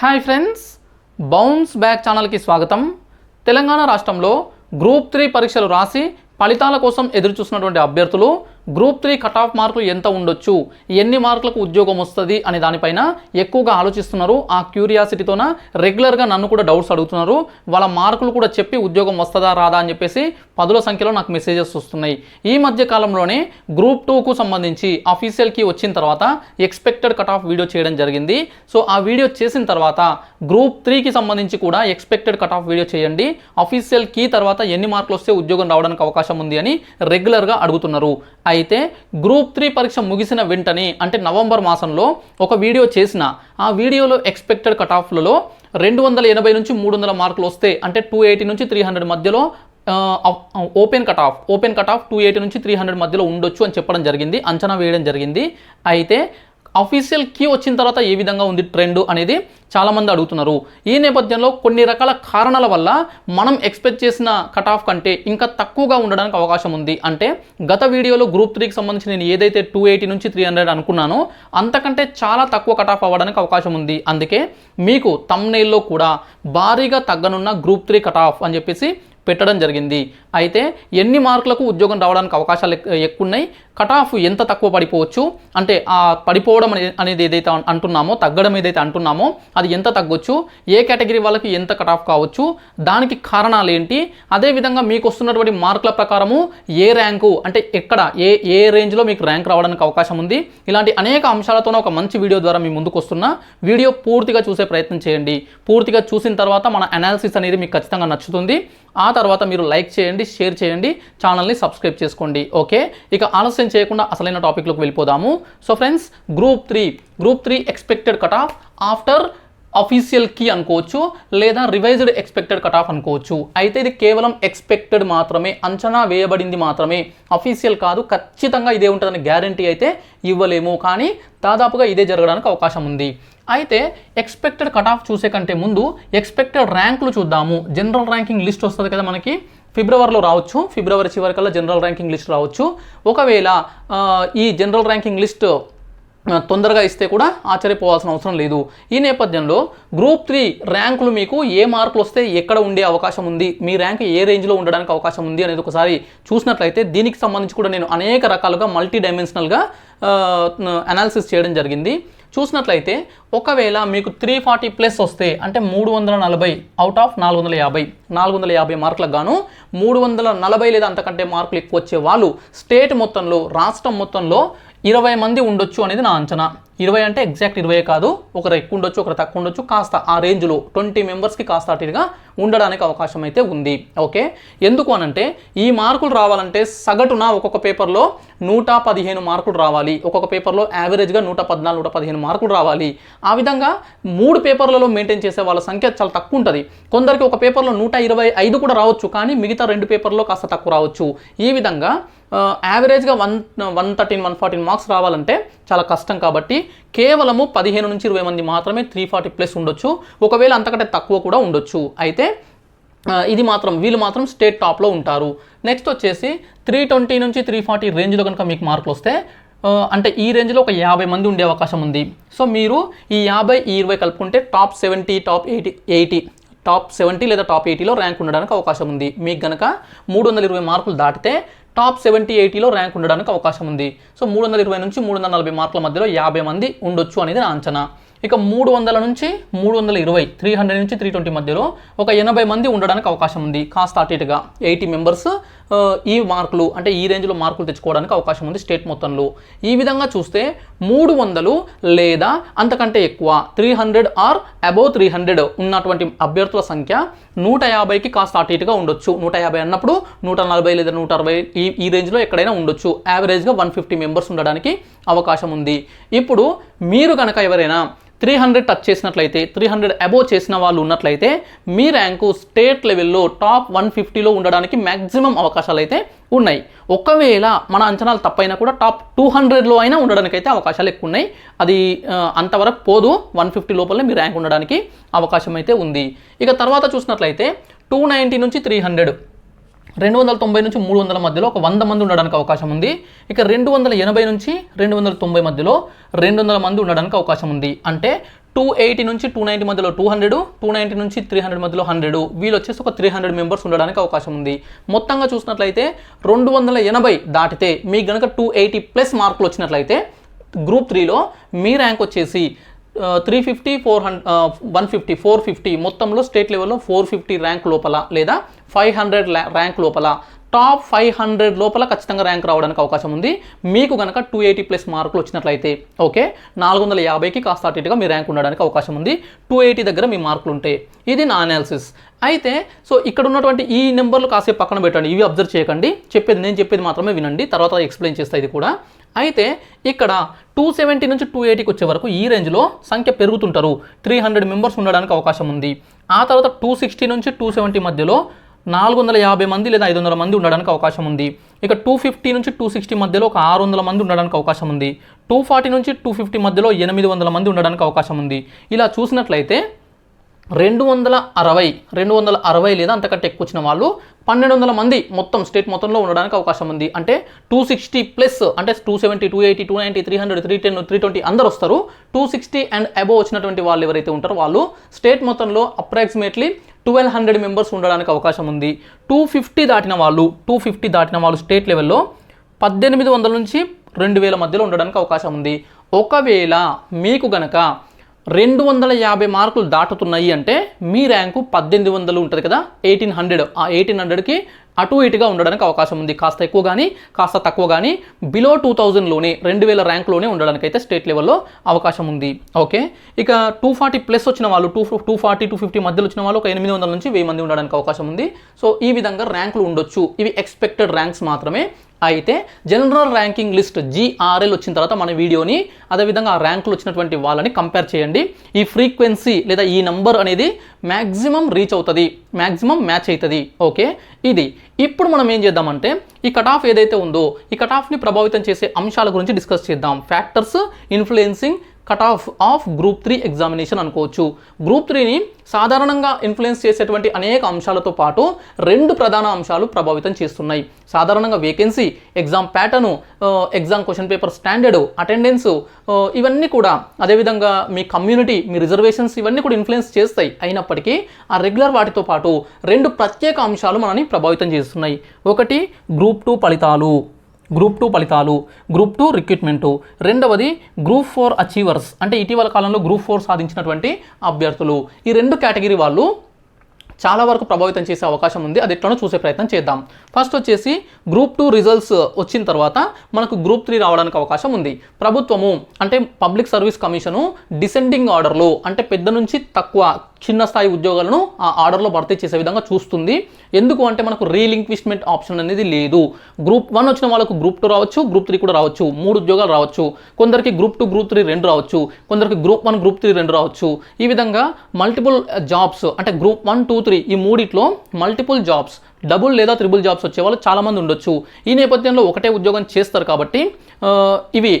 Hi friends bounce back ఛానల్కి స్వాగతం. తెలంగాణ రాష్ట్రంలో గ్రూప్ త్రీ పరీక్షలు రాసి ఫలితాల కోసం ఎదురు చూస్తున్నటువంటి అభ్యర్థులు గ్రూప్ త్రీ కట్ ఆఫ్ మార్కులు ఎంత ఉండొచ్చు? ఎన్ని మార్కులకు ఉద్యోగం వస్తుంది? అనే దానిపైన ఎక్కువగా ఆలోచిస్తున్నారు. ఆ క్యూరియాసిటీతోన రెగ్యులర్గా నన్ను కూడా డౌట్స్ అడుగుతున్నారు. వాళ్ళ మార్కులు కూడా చెప్పి ఉద్యోగం వస్తుందా రాదా అని చెప్పేసి పదుల సంఖ్యలో నాకు మెసేజెస్ వస్తున్నాయి. ఈ మధ్య కాలంలోనే గ్రూప్ టూకు సంబంధించి అఫీషియల్కి వచ్చిన తర్వాత ఎక్స్పెక్టెడ్ కట్ ఆఫ్ వీడియో చేయడం జరిగింది. సో ఆ వీడియో చేసిన తర్వాత గ్రూప్ త్రీకి సంబంధించి కూడా ఎక్స్పెక్టెడ్ కట్ ఆఫ్ వీడియో చేయండి. అఫీషియల్ కీ తర్వాత ఎన్ని మార్కులు వస్తే ఉద్యోగం రావడానికి అవకాశం ఉంది అని రెగ్యులర్గా అడుగుతున్నారు. అయితే గ్రూప్ త్రీ పరీక్ష ముగిసిన వెంటనే అంటే నవంబర్ మాసంలో ఒక వీడియో చేసిన ఆ వీడియోలో ఎక్స్పెక్టెడ్ కట్ ఆఫ్లలో రెండు వందల ఎనభై నుంచి మూడు వందల మార్కులు వస్తే అంటే టూ ఎయిటీ నుంచి త్రీ హండ్రెడ్ మధ్యలో open cut off open cut off two eighty నుంచి త్రీ హండ్రెడ్ మధ్యలో ఉండొచ్చు అని చెప్పడం జరిగింది అంచనా వేయడం జరిగింది. అయితే అఫీషియల్ కీ వచ్చిన తర్వాత ఏ విధంగా ఉంది ట్రెండ్ అనేది చాలామంది అడుగుతున్నారు. ఈ నేపథ్యంలో కొన్ని రకాల కారణాల వల్ల మనం ఎక్స్పెక్ట్ చేసిన కట్ ఆఫ్ కంటే ఇంకా తక్కువగా ఉండడానికి అవకాశం ఉంది. అంటే గత వీడియోలో గ్రూప్ త్రీకి సంబంధించి నేను ఏదైతే టూ ఎయిటీ నుంచి త్రీ హండ్రెడ్ అనుకున్నానో అంతకంటే చాలా తక్కువ కట్ ఆఫ్ అవ్వడానికి అవకాశం ఉంది. అందుకే మీకు తమ్నైల్లో కూడా భారీగా తగ్గనున్న గ్రూప్ త్రీ కట్ ఆఫ్ అని చెప్పేసి పెట్టడం జరిగింది. అయితే ఎన్ని మార్కులకు ఉద్యోగం రావడానికి అవకాశాలు ఎక్కువ ఉన్నాయి కట్ ఆఫ్ ఎంత తక్కువ పడిపోవచ్చు? అంటే ఆ పడిపోవడం అనేది ఏదైతే అంటున్నామో తగ్గడం ఏదైతే అంటున్నామో అది ఎంత తగ్గొచ్చు? ఏ కేటగిరీ వాళ్ళకి ఎంత కట్ ఆఫ్ కావచ్చు? దానికి కారణాలు ఏంటి? అదేవిధంగా మీకు వస్తున్నటువంటి మార్కుల ప్రకారము ఏ ర్యాంకు అంటే ఎక్కడ ఏ ఏ రేంజ్లో మీకు ర్యాంక్ రావడానికి అవకాశం ఉంది? ఇలాంటి అనేక అంశాలతో ఒక మంచి వీడియో ద్వారా మీ ముందుకు వస్తున్నా వీడియో పూర్తిగా చూసే ప్రయత్నం చేయండి. పూర్తిగా చూసిన తర్వాత మన అనాలిసిస్ అనేది మీకు ఖచ్చితంగా నచ్చుతుంది. ఆ తర్వాత మీరు లైక్ చేయండి షేర్ చేయండి ఛానల్ని సబ్స్క్రైబ్ చేసుకోండి. ఓకే? ఇక ఆలస్యం చేయకుండా అసలైన టాపిక్లోకి వెళ్ళిపోదాము. So friends group three group three expected cut off after official key అనుకోవచ్చు లేదా రివైజ్డ్ ఎక్స్పెక్టెడ్ కట్ ఆఫ్ అనుకోవచ్చు. అయితే ఇది కేవలం ఎక్స్పెక్టెడ్ మాత్రమే అంచనా వేయబడింది మాత్రమే. అఫీషియల్ కాదు ఖచ్చితంగా ఇదే ఉంటుందని గ్యారంటీ అయితే ఇవ్వలేము. కానీ దాదాపుగా ఇదే జరగడానికి అవకాశం ఉంది. అయితే ఎక్స్పెక్టెడ్ కట్ ఆఫ్ చూసే కంటే ముందు ఎక్స్పెక్టెడ్ ర్యాంకులు చూద్దాము. జనరల్ ర్యాంకింగ్ లిస్ట్ వస్తుంది కదా మనకి. ఫిబ్రవరిలో రావచ్చు. ఫిబ్రవరి చివరికల్లా జనరల్ ర్యాంకింగ్ లిస్ట్ రావచ్చు. ఒకవేళ ఈ జనరల్ ర్యాంకింగ్ లిస్ట్ తొందరగా ఇస్తే కూడా ఆశ్చర్యపోవాల్సిన అవసరం లేదు. ఈ నేపథ్యంలో గ్రూప్ త్రీ ర్యాంకులు మీకు ఏ మార్కులు వస్తే ఎక్కడ ఉండే అవకాశం ఉంది? మీ ర్యాంక్ ఏ రేంజ్లో ఉండడానికి అవకాశం ఉంది అనేది ఒకసారి చూసినట్లయితే దీనికి సంబంధించి కూడా నేను అనేక రకాలుగా మల్టీ డైమెన్షనల్గా అనాలిసిస్ చేయడం జరిగింది. చూసినట్లయితే ఒకవేళ మీకు త్రీ ఫార్టీ ప్లస్ వస్తే అంటే మూడు వందల నలభై అవుట్ ఆఫ్ నాలుగు వందల యాభై నాలుగు వందల యాభై మార్కులకు గాను మూడు వందల నలభై లేదా అంతకంటే మార్కులు ఎక్కువ వచ్చే వాళ్ళు స్టేట్ మొత్తంలో రాష్ట్రం మొత్తంలో ఇరవై మంది ఉండొచ్చు అనేది నా అంచనా. ఇరవై అంటే ఎగ్జాక్ట్ ఇరవై కాదు ఒకరు ఎక్కువ ఉండొచ్చు ఒకరు తక్కువ ఉండొచ్చు కాస్త ఆ రేంజ్లో ట్వంటీ మెంబర్స్కి కాస్త అటుగా ఉండడానికి అవకాశం అయితే ఉంది. ఓకే? ఎందుకు అనంటే ఈ మార్కులు రావాలంటే సగటున ఒక్కొక్క పేపర్లో నూట పదిహేను మార్కులు రావాలి. ఒక్కొక్క పేపర్లో యావరేజ్గా నూట పద్నాలుగు నూట పదిహేను మార్కులు రావాలి. ఆ విధంగా మూడు పేపర్లలో మెయింటైన్ చేసే వాళ్ళ సంఖ్య చాలా తక్కువ ఉంటుంది. కొందరికి ఒక పేపర్లో నూట ఇరవై ఐదు కూడా రావచ్చు కానీ మిగతా రెండు పేపర్లో కాస్త తక్కువ రావచ్చు. ఈ విధంగా యావరేజ్గా one one thirteen one fourteen marks రావాలంటే చాలా కష్టం కాబట్టి కేవలము పదిహేను నుంచి ఇరవై మంది మాత్రమే త్రీ ఫార్టీ ప్లస్ ఉండొచ్చు. ఒకవేళ అంతకంటే తక్కువ కూడా ఉండొచ్చు. అయితే ఇది మాత్రం వీళ్ళు మాత్రం స్టేట్ టాప్లో ఉంటారు. నెక్స్ట్ వచ్చేసి త్రీ ట్వంటీ నుంచి త్రీ ఫార్టీ రేంజ్లో కనుక మీకు మార్కులు వస్తే అంటే ఈ రేంజ్లో ఒక యాభై మంది ఉండే అవకాశం ఉంది. సో మీరు ఈ యాభై ఈ ఇరవై కలుపుకుంటే top seventy top eighty eighty top seventy లేదా టాప్ ఎయిటీలో ర్యాంక్ ఉండడానికి అవకాశం ఉంది. మీకు గనక మూడు వందల ఇరవై మార్కులు దాటితే టాప్ సెవెంటీ ఎయిటీలో ర్యాంక్ ఉండడానికి అవకాశం ఉంది. సో మూడు వందల ఇరవై నుంచి మూడు వందల నలభై మార్కుల మధ్యలో యాభై మంది ఉండొచ్చు అనేది నా అంచనా. ఇక మూడు వందల నుంచి మూడు వందల ఇరవై త్రీ హండ్రెడ్ నుంచి త్రీ ట్వంటీ మధ్యలో ఒక ఎనభై మంది ఉండడానికి అవకాశం ఉంది. కాస్త అటు ఇటుగా ఎయిటీ మెంబర్స్ ఈ మార్కులు అంటే ఈ రేంజ్లో మార్కులు తెచ్చుకోవడానికి అవకాశం ఉంది స్టేట్ మొత్తంలో. ఈ విధంగా చూస్తే మూడు వందలు లేదా అంతకంటే ఎక్కువ three hundred or above three hundred ఉన్నటువంటి అభ్యర్థుల సంఖ్య నూట యాభైకి కాస్త అటు ఇటుగా ఉండొచ్చు. నూట యాభై అన్నప్పుడు నూట నలభై లేదా నూట అరవై ఈ ఈ రేంజ్లో ఎక్కడైనా ఉండొచ్చు. యావరేజ్గా వన్ ఫిఫ్టీ మెంబర్స్ ఉండడానికి అవకాశం ఉంది. ఇప్పుడు మీరు కనుక ఎవరైనా త్రీ హండ్రెడ్ టచ్ చేసినట్లయితే త్రీ హండ్రెడ్ అబోవ్ చేసిన వాళ్ళు ఉన్నట్లయితే మీ ర్యాంకు స్టేట్ లెవెల్లో టాప్ వన్ ఫిఫ్టీలో ఉండడానికి మ్యాక్సిమం అవకాశాలు అయితే ఉన్నాయి. ఒకవేళ మన అంచనాలు తప్పైనా కూడా టాప్ టూ హండ్రెడ్లో అయినా ఉండడానికి అయితే అవకాశాలు ఎక్కువ ఉన్నాయి. అది అంతవరకు పోదు. వన్ ఫిఫ్టీ లోపలనే మీ ర్యాంక్ ఉండడానికి అవకాశం అయితే ఉంది. ఇక తర్వాత చూసినట్లయితే టూ నైంటీ నుంచి త్రీ హండ్రెడ్ రెండు వందల తొంభై నుంచి మూడు వందల మధ్యలో ఒక వంద మంది ఉండడానికి అవకాశం ఉంది. ఇక రెండు వందల ఎనభై నుంచి రెండు వందల తొంభై మధ్యలో రెండు వందల మంది ఉండడానికి అవకాశం ఉంది. అంటే టూ ఎయిటీ నుంచి టూ నైంటీ మధ్యలో టూ హండ్రెడ్ టూ నైంటీ నుంచి త్రీ హండ్రెడ్ మధ్యలో హండ్రెడ్. వీళ్ళు వచ్చేసి ఒక త్రీ హండ్రెడ్ మెంబర్స్ ఉండడానికి అవకాశం ఉంది. మొత్తంగా చూసినట్లయితే రెండు వందల ఎనభై దాటితే మీకు కనుక టూ ఎయిటీ ప్లస్ మార్కులు వచ్చినట్లయితే గ్రూప్ త్రీలో మీ ర్యాంక్ వచ్చేసి three fifty four hundred one fifty four fifty మొత్తంలో స్టేట్ లెవెల్లో ఫోర్ ఫిఫ్టీ ర్యాంక్ లోపల లేదా ఫైవ్ హండ్రెడ్ ర్యాంక్ లోపల. టాప్ ఫైవ్ హండ్రెడ్ లోపల ఖచ్చితంగా ర్యాంక్ రావడానికి అవకాశం ఉంది. మీకు కనుక టూ ఎయిటీ ప్లస్ మార్కులు వచ్చినట్లయితే ఓకే నాలుగు వందల యాభైకి కాస్త అటుగా ఇటుగా మీ ర్యాంక్ ఉండడానికి అవకాశం ఉంది. టూ ఎయిటీ దగ్గర మీ మార్కులు ఉంటాయి ఇది నా అనాలిసిస్ అయితే సో ఇక్కడ ఉన్నటువంటి ఈ నెంబర్లు కాసేపు పక్కన పెట్టండి. ఇవి అబ్జర్వ్ చేయకండి. చెప్పేది నేను చెప్పేది మాత్రమే వినండి. తర్వాత ఎక్స్ప్లెయిన్ చేస్తా ఇది కూడా. అయితే ఇక్కడ టూ సెవెంటీ నుంచి టూ ఎయిటీకి వచ్చే వరకు ఈ రేంజ్లో సంఖ్య పెరుగుతుంటారు. త్రీ హండ్రెడ్ మెంబర్స్ ఉండడానికి అవకాశం ఉంది. ఆ తర్వాత టూ సిక్స్టీ నుంచి టూ సెవెంటీ మధ్యలో నాలుగు వందల యాభై మంది లేదా ఐదు వందల మంది ఉండడానికి అవకాశం ఉంది. ఇక టూ ఫిఫ్టీ నుంచి టూ సిక్స్టీ మధ్యలో ఒక ఆరు వందల మంది ఉండడానికి అవకాశం ఉంది. టూ ఫార్టీ నుంచి టూ ఫిఫ్టీ మధ్యలో ఎనిమిది వందల మంది ఉండడానికి అవకాశం ఉంది. ఇలా చూసినట్లయితే రెండు వందల అరవై రెండు వందల అరవై లేదా అంతకంటే ఎక్కువ వచ్చిన వాళ్ళు పన్నెండు వందల మంది మొత్తం స్టేట్ మొత్తంలో ఉండడానికి అవకాశం ఉంది. అంటే టూ సిక్స్టీ ప్లస్ అంటే two seventy two eighty two ninety three hundred three ten three twenty అందరు వస్తారు. టూ సిక్స్టీ అండ్ అబోవ్ వచ్చినటువంటి వాళ్ళు ఎవరైతే ఉంటారో వాళ్ళు స్టేట్ మొత్తంలో అప్రాక్సిమేట్లీ ట్వెల్వ్ హండ్రెడ్ మెంబర్స్ ఉండడానికి అవకాశం ఉంది. టూ ఫిఫ్టీ దాటిన వాళ్ళు టూ ఫిఫ్టీ దాటిన వాళ్ళు స్టేట్ లెవెల్లో పద్దెనిమిది వందల నుంచి రెండు వేల మధ్యలో ఉండడానికి అవకాశం ఉంది. ఒకవేళ మీకు గనక రెండు వందల యాభై మార్కులు దాటుతున్నాయి అంటే మీ ర్యాంకు పద్దెనిమిది వందలు ఉంటుంది కదా ఎయిటీన్ హండ్రెడ్. ఆ ఎయిటీన్ హండ్రెడ్కి అటు ఇటుగా ఉండడానికి అవకాశం ఉంది. కాస్త ఎక్కువ కానీ కాస్త తక్కువ కానీ బిలో టూ థౌజండ్లోనే రెండు వేల ర్యాంక్లోనే ఉండడానికి అయితే స్టేట్ లెవెల్లో అవకాశం ఉంది. ఓకే? ఇక టూ ఫార్టీ ప్లస్ వచ్చిన వాళ్ళు two two forty two fifty మధ్యలో వచ్చిన వాళ్ళు ఒక ఎనిమిది వందల నుంచి వెయ్యి మంది ఉండడానికి అవకాశం ఉంది. సో ఈ విధంగా ర్యాంకులు ఉండొచ్చు. ఇవి ఎక్స్పెక్టెడ్ ర్యాంక్స్ మాత్రమే. అయితే జనరల్ ర్యాంకింగ్ లిస్ట్ జీఆర్ఎల్ వచ్చిన తర్వాత మన వీడియోని అదేవిధంగా ఆ ర్యాంకులు వచ్చినటువంటి వాళ్ళని కంపేర్ చేయండి. ఈ ఫ్రీక్వెన్సీ లేదా ఈ నంబర్ అనేది మ్యాక్సిమం రీచ్ అవుతుంది. మ్యాక్సిమం మ్యాచ్ అవుతుంది ఓకే? ఇది. ఇప్పుడు మనం ఏం చేద్దామంటే ఈ కట్ ఆఫ్ ఏదైతే ఉందో ఈ కట్ ఆఫ్ని ప్రభావితం చేసే అంశాల గురించి డిస్కస్ చేద్దాం. Factors influencing cut off of group three examination అనుకోవచ్చు. గ్రూప్ త్రీని సాధారణంగా ఇన్ఫ్లుయెన్స్ చేసేటువంటి అనేక అంశాలతో పాటు రెండు ప్రధాన అంశాలు ప్రభావితం చేస్తున్నాయి. సాధారణంగా vacancy exam pattern exam question paper standard attendance ఇవన్నీ కూడా అదేవిధంగా మీ కమ్యూనిటీ మీ రిజర్వేషన్స్ ఇవన్నీ కూడా ఇన్ఫ్లుయెన్స్ చేస్తాయి. అయినప్పటికీ ఆ రెగ్యులర్ వాటితో పాటు రెండు ప్రత్యేక అంశాలు మనని ప్రభావితం చేస్తున్నాయి. ఒకటి గ్రూప్ టూ ఫలితాలు. గ్రూప్ టూ ఫలితాలు గ్రూప్ టూ రిక్రూట్మెంటు రెండవది గ్రూప్ ఫోర్ అచీవర్స్ అంటే ఇటీవల కాలంలో గ్రూప్ ఫోర్ సాధించినటువంటి అభ్యర్థులు. ఈ రెండు కేటగిరీ వాళ్ళు చాలా వరకు ప్రభావితం చేసే అవకాశం ఉంది. అది ఎట్లనో చూసే ప్రయత్నం చేద్దాం. ఫస్ట్ వచ్చేసి గ్రూప్ టూ రిజల్ట్స్ వచ్చిన తర్వాత మనకు గ్రూప్ త్రీ రావడానికి అవకాశం ఉంది. ప్రభుత్వము అంటే పబ్లిక్ సర్వీస్ కమిషను డిసెండింగ్ ఆర్డర్లో అంటే పెద్ద నుంచి తక్కువ చిన్న స్థాయి ఉద్యోగాలను ఆ ఆర్డర్లో భర్తీ చేసే విధంగా చూస్తుంది. ఎందుకు అంటే మనకు రీలింక్విష్మెంట్ ఆప్షన్ అనేది లేదు. గ్రూప్ వన్ వచ్చిన వాళ్ళకు గ్రూప్ టూ రావచ్చు గ్రూప్ త్రీ కూడా రావచ్చు మూడు ఉద్యోగాలు రావచ్చు. కొందరికి గ్రూప్ టూ గ్రూప్ త్రీ రెండు రావచ్చు. కొందరికి గ్రూప్ వన్ గ్రూప్ త్రీ రెండు రావచ్చు. ఈ విధంగా మల్టిపుల్ జాబ్స్ అంటే గ్రూప్ వన్ టూ త్రీ ఈ మూడిట్లో మల్టిపుల్ జాబ్స్ డబుల్ లేదా త్రిబుల్ జాబ్స్ వచ్చే వాళ్ళు చాలామంది ఉండొచ్చు. ఈ నేపథ్యంలో ఒకటే ఉద్యోగం చేస్తారు కాబట్టి ఇవి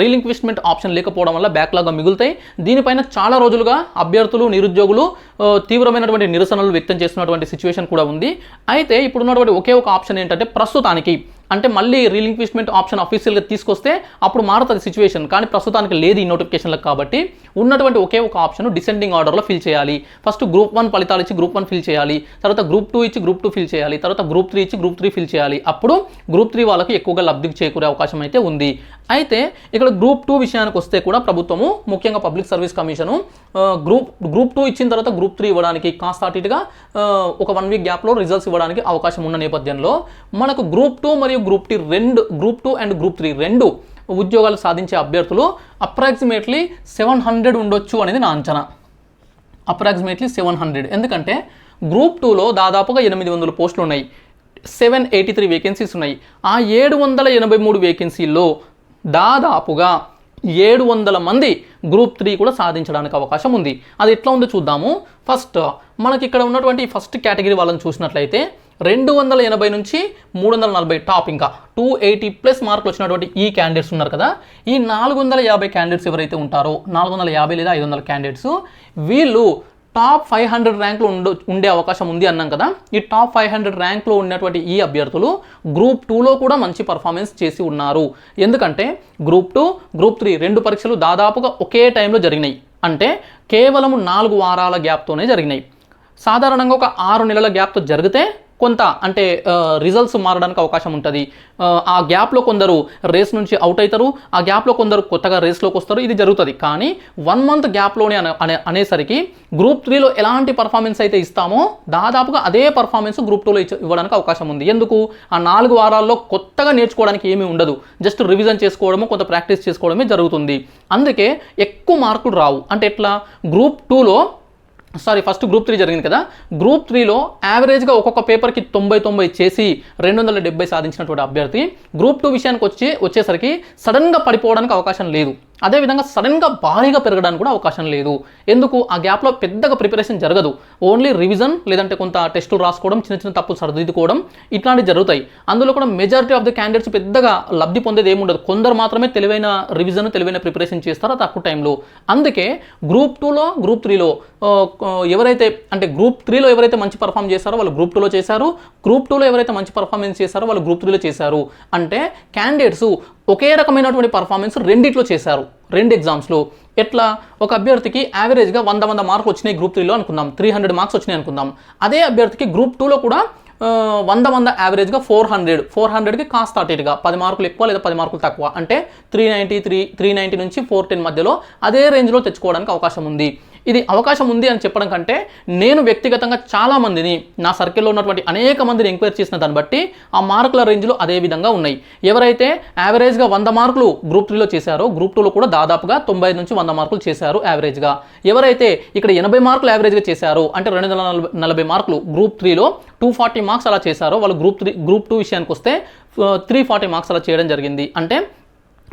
రీలింక్విష్మెంట్ ఆప్షన్ లేకపోవడం వల్ల బ్యాక్లాగ్గా మిగులుతాయి. దీనిపైన చాలా రోజులుగా అభ్యర్థులు నిరుద్యోగులు తీవ్రమైనటువంటి నిరసనలు వ్యక్తం చేస్తున్నటువంటి సిచ్యువేషన్ కూడా ఉంది. అయితే ఇప్పుడున్నటువంటి ఒకే ఒక ఆప్షన్ ఏంటంటే ప్రస్తుతానికి అంటే మళ్ళీ రీలింక్విష్మెంట్ ఆప్షన్ అఫీషియల్గా తీసుకొస్తే అప్పుడు మారుతుంది సిచ్యువేషన్ కానీ ప్రస్తుతానికి లేదు ఈ నోటిఫికేషన్లకు కాబట్టి ఉన్నటువంటి ఒకే ఒక ఆప్షన్ డిసెండింగ్ ఆర్డర్లో ఫిల్ చేయాలి. ఫస్ట్ గ్రూప్ వన్ ఫలితాలు ఇచ్చి గ్రూప్ వన్ ఫిల్ చేయాలి. తర్వాత గ్రూప్ టూ ఇచ్చి గ్రూప్ టూ ఫిల్ చేయాలి. తర్వాత గ్రూప్ త్రీ ఇచ్చి గ్రూప్ త్రీ ఫిల్ చేయాలి. అప్పుడు గ్రూప్ త్రీ వాళ్ళకి ఎక్కువగా లబ్ధికి చేకూరే అవకాశం అయితే ఉంది. అయితే ఇక్కడ గ్రూప్ టూ విషయానికి వస్తే కూడా ప్రభుత్వము ముఖ్యంగా public service commission group group two ఇచ్చిన తర్వాత గ్రూప్ త్రీ ఇవ్వడానికి కాస్త అటు ఇటుగా ఒక వన్ వీక్ గ్యాప్లో రిజల్ట్స్ ఇవ్వడానికి అవకాశం ఉన్న నేపథ్యంలో మనకు గ్రూప్ టూ మరియు గ్రూప్ టీ రెండు group two and group three రెండు ఉద్యోగాలు సాధించే అభ్యర్థులు అప్రాక్సిమేట్లీ సెవెన్ హండ్రెడ్ ఉండొచ్చు అనేది నా అంచనా. Approximately seven hundred. ఎందుకంటే గ్రూప్ టూలో దాదాపుగా ఎనిమిది వందల పోస్టులు ఉన్నాయి. సెవెన్ ఎయిటీ త్రీ వేకెన్సీస్ ఉన్నాయి. ఆ ఏడు వందల ఎనభై మూడు వేకెన్సీల్లో దాదాపుగా ఏడు వందల మంది గ్రూప్ త్రీ కూడా సాధించడానికి అవకాశం ఉంది. అది ఎట్లా ఉందో చూద్దాము. ఫస్ట్ మనకి ఇక్కడ ఉన్నటువంటి ఫస్ట్ కేటగిరీ వాళ్ళని చూసినట్లయితే రెండు వందల ఎనభై నుంచి మూడు వందల నలభై టాప్ ఇంకా టూ ఎయిటీ ప్లస్ మార్కులు వచ్చినటువంటి ఈ క్యాండిడేట్స్ ఉన్నారు కదా. ఈ నాలుగు వందల యాభై క్యాండిడేట్స్ ఎవరైతే ఉంటారో నాలుగు వందల యాభై లేదా ఐదు వందల క్యాండిడేట్స్ వీళ్ళు టాప్ ఫైవ్ హండ్రెడ్ ర్యాంక్లో ఉండు ఉండే అవకాశం ఉంది అన్నాం కదా. ఈ టాప్ ఫైవ్ హండ్రెడ్ ర్యాంక్లో ఉన్నటువంటి ఈ అభ్యర్థులు గ్రూప్ టూలో కూడా మంచి పర్ఫార్మెన్స్ చేసి ఉన్నారు. ఎందుకంటే గ్రూప్ టూ గ్రూప్ త్రీ రెండు పరీక్షలు దాదాపుగా ఒకే టైంలో జరిగినాయి. అంటే కేవలం నాలుగు వారాల గ్యాప్తోనే జరిగినాయి. సాధారణంగా ఒక ఆరు నెలల గ్యాప్తో జరిగితే కొంత అంటే రిజల్ట్స్ మారడానికి అవకాశం ఉంటుంది. ఆ గ్యాప్లో కొందరు రేస్ నుంచి అవుట్ అవుతారు ఆ గ్యాప్లో కొందరు కొత్తగా రేస్లోకి వస్తారు. ఇది జరుగుతుంది. కానీ వన్ మంత్ గ్యాప్లోనే అనే అనేసరికి గ్రూప్ త్రీలో ఎలాంటి పర్ఫార్మెన్స్ అయితే ఇస్తామో దాదాపుగా అదే పర్ఫార్మెన్స్ గ్రూప్ టూలో ఇచ్చ ఇవ్వడానికి అవకాశం ఉంది. ఎందుకు? ఆ నాలుగు వారాల్లో కొత్తగా నేర్చుకోవడానికి ఏమీ ఉండదు. జస్ట్ రివిజన్ చేసుకోవడము కొంత ప్రాక్టీస్ చేసుకోవడమే జరుగుతుంది. అందుకే ఎక్కువ మార్కులు రావు. అంటే ఎట్లా? గ్రూప్ టూలో సారీ ఫస్ట్ గ్రూప్ త్రీ జరిగింది కదా. గ్రూప్ త్రీలో యావరేజ్గా ఒక్కొక్క పేపర్కి తొంభై తొంభై చేసి రెండు వందల డెబ్బై సాధించినటువంటి అభ్యర్థి. గ్రూప్ టూ విషయానికి వచ్చి వచ్చేసరికి సడన్గా పడిపోవడానికి అవకాశం లేదు. అదేవిధంగా సడన్గా భారీగా పెరగడానికి కూడా అవకాశం లేదు. ఎందుకు? ఆ గ్యాప్లో పెద్దగా ప్రిపరేషన్ జరగదు. ఓన్లీ రివిజన్ లేదంటే కొంత టెస్టులు రాసుకోవడం చిన్న చిన్న తప్పులు సరిదిద్దుకోవడం ఇట్లాంటివి జరుగుతాయి. అందులో కూడా మెజారిటీ ఆఫ్ ద క్యాండిడేట్స్ పెద్దగా లబ్ధి పొందేది ఏముండదు కొందరు మాత్రమే తెలివైన రివిజన్ తెలివైన ప్రిపరేషన్ చేస్తారో తక్కువ టైంలో అందుకే గ్రూప్ టూలో గ్రూప్ త్రీలో ఎవరైతే అంటే గ్రూప్ త్రీలో ఎవరైతే మంచి పర్ఫామ్ చేశారో వాళ్ళు గ్రూప్ టూలో చేశారు. గ్రూప్ టూలో ఎవరైతే మంచి పర్ఫార్మెన్స్ చేశారో వాళ్ళు గ్రూప్ త్రీలో చేశారు. అంటే క్యాండిడేట్స్ ఒకే రకమైనటువంటి పర్ఫార్మెన్స్ రెండిట్లో చేశారు. రెండు ఎగ్జామ్స్లో ఎట్లా? ఒక అభ్యర్థికి యావరేజ్గా వంద వంద మార్కులు వచ్చినాయి గ్రూప్ త్రీలో అనుకుందాం. త్రీ హండ్రెడ్ మార్క్స్ వచ్చినాయి అనుకుందాం. అదే అభ్యర్థికి గ్రూప్ టూలో కూడా వంద వంద యావరేజ్గా ఫోర్ హండ్రెడ్ ఫోర్ హండ్రెడ్కి కాస్త అటేట్గా పది మార్కులు ఎక్కువ లేదా పది మార్కులు తక్కువ. అంటే three ninety three three ninety నుంచి ఫోర్ టెన్ మధ్యలో అదే రేంజ్లో తెచ్చుకోవడానికి అవకాశం ఉంది. ఇది అవకాశం ఉంది అని చెప్పడం కంటే నేను వ్యక్తిగతంగా చాలా మందిని నా సర్కిల్లో ఉన్నటువంటి అనేక మందిని ఎంక్వైరీ చేసిన దాన్ని బట్టి ఆ మార్కుల రేంజ్లో అదే విధంగా ఉన్నాయి. ఎవరైతే యావరేజ్గా వంద మార్కులు గ్రూప్ త్రీలో చేశారో గ్రూప్ టూలో కూడా దాదాపుగా తొంభై నుంచి వంద మార్కులు చేశారు యావరేజ్గా. ఎవరైతే ఇక్కడ ఎనభై మార్కులు యావరేజ్గా చేశారు అంటే రెండు వందల నలభై నలభై మార్కులు గ్రూప్ త్రీలో టూ ఫార్టీ మార్క్స్ అలా చేశారో వాళ్ళు గ్రూప్ త్రీ గ్రూప్ టూ విషయానికి వస్తే త్రీ ఫార్టీ మార్క్స్ అలా చేయడం జరిగింది. అంటే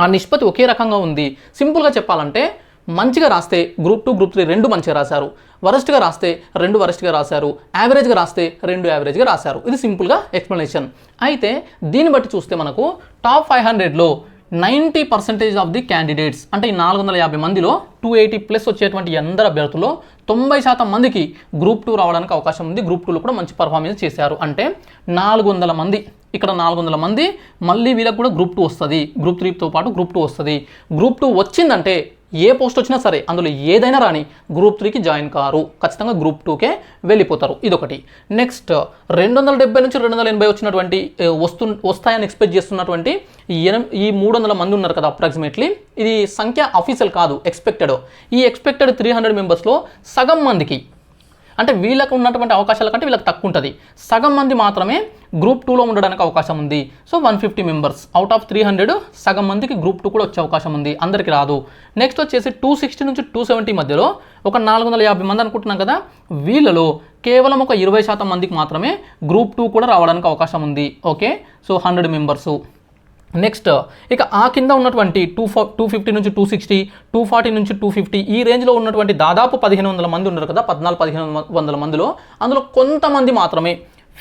ఆ నిష్పత్తి ఒకే రకంగా ఉంది. సింపుల్గా చెప్పాలంటే మంచిగా రాస్తే గ్రూప్ టూ గ్రూప్ త్రీ రెండు మంచిగా రాశారు. వరస్ట్గా రాస్తే రెండు వరస్ట్గా రాశారు. యావరేజ్గా రాస్తే రెండు యావరేజ్గా రాశారు. ఇది సింపుల్గా ఎక్స్ప్లెనేషన్ అయితే దీన్ని బట్టి చూస్తే మనకు టాప్ ఫైవ్ హండ్రెడ్లో ninety percentage of the candidates అంటే ఈ నాలుగు వందల యాభై మందిలో టూ ఎయిటీ ప్లస్ వచ్చేటువంటి ఈ అందరు అభ్యర్థుల్లో తొంభై శాతం మందికి గ్రూప్ టూ రావడానికి అవకాశం ఉంది. గ్రూప్ టూలో కూడా మంచి పర్ఫార్మెన్స్ చేశారు. అంటే నాలుగు వందల మంది ఇక్కడ నాలుగు వందల మంది మళ్ళీ వీళ్ళకి కూడా గ్రూప్ టూ వస్తుంది. గ్రూప్ త్రీతో పాటు గ్రూప్ టూ వస్తుంది. గ్రూప్ టూ వచ్చిందంటే ఏ పోస్ట్ వచ్చినా సరే అందులో ఏదైనా రాని గ్రూప్ త్రీకి జాయిన్ కారు. ఖచ్చితంగా గ్రూప్ టూకే వెళ్ళిపోతారు. ఇదొకటి. నెక్స్ట్ రెండు వందల డెబ్బై నుంచి రెండు వందల ఎనభై వచ్చినటువంటి వస్తు వస్తాయని ఎక్స్పెక్ట్ చేస్తున్నటువంటి ఈ ఈ మూడు వందల మంది ఉన్నారు కదా అప్రాక్సిమేట్లీ. ఇది సంఖ్య అఫీషియల్ కాదు ఎక్స్పెక్టెడ్. ఈ ఎక్స్పెక్టెడ్ త్రీ హండ్రెడ్ మెంబర్స్లో సగం మందికి అంటే వీళ్ళకు ఉన్నటువంటి అవకాశాల కంటే వీళ్ళకి తక్కువ ఉంటుంది సగం మంది మాత్రమే గ్రూప్ టూలో ఉండడానికి అవకాశం ఉంది. So one fifty members out of three hundred సగం మందికి గ్రూప్ టూ కూడా వచ్చే అవకాశం ఉంది. అందరికీ రాదు. నెక్స్ట్ వచ్చేసి టూ సిక్స్టీ నుంచి టూ సెవెంటీ మధ్యలో ఒక నాలుగు వందల యాభై మంది అనుకుంటున్నాం కదా వీళ్ళలో కేవలం ఒక ఇరవై శాతం మందికి మాత్రమే గ్రూప్ టూ కూడా రావడానికి అవకాశం ఉంది. Okay? So hundred members next ఇక ఆ కింద ఉన్నటువంటి టూ ఫో టూ ఫిఫ్టీ నుంచి టూ సిక్స్టీ టూ ఫార్టీ నుంచి టూ ఫిఫ్టీ ఈ రేంజ్లో ఉన్నటువంటి దాదాపు పదిహేను వందల మంది ఉన్నారు కదా పద్నాలుగు పదిహేను వందల మందిలో. అందులో కొంతమంది మాత్రమే